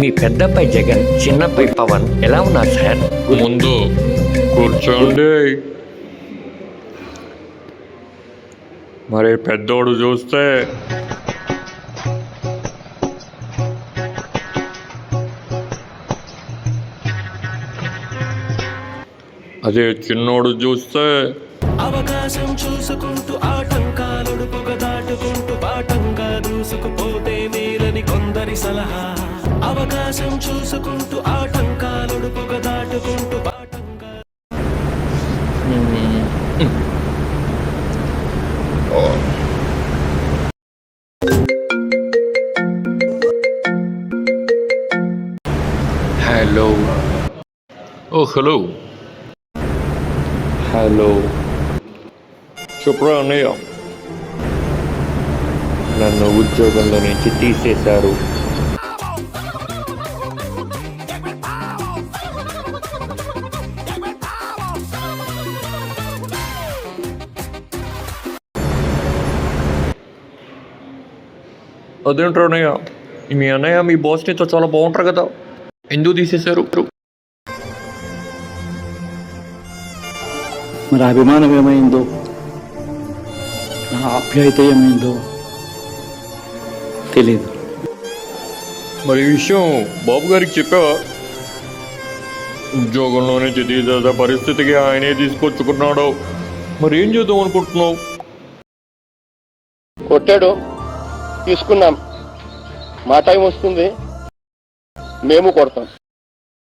మీ పెద్దపై జగన్ చిన్నపై పవన్ ఎలా ఉన్నారు సార్? ముందు కూర్చోండి. మరి పెద్దోడు చూస్తే అదే చిన్నోడు చూస్తే అవకాశం చూసుకుంటూ ఆటంకాలొడుపుగా దాటుకుంటూ పాఠంగా దూసుకుపోతే కొందరి సలహా. అవకాశం చూసుకుంటూ ఆటంకాలొడుపుగా దాటుకుంటూ హలో. ఓ హలో. హలో. చెప్పురా అన్నయ్య. నన్ను ఉద్యోగంలో నుంచి తీసేశారు. అదేంటారు అన్నయ్య? మీ అన్నయ్య మీ బాస్ నీతో చాలా బాగుంటారు కదా. ఎందుకు తీసేశారు? మరి అభిమానం ఏమైందో? నా ఆప్యాయత ఏమైందో? తెలీదు. మరి ఈ విషయం బాబు గారికి చెప్పావా? ఉద్యోగంలో నుంచి తీసేసే పరిస్థితికి ఆయనే తీసుకొచ్చుకున్నాడు. మరి ఏం చేద్దాం అనుకుంటున్నావు? కొట్టాడు. తీసుకున్నాం. మా టైం వస్తుంది. మేము కొడతాం.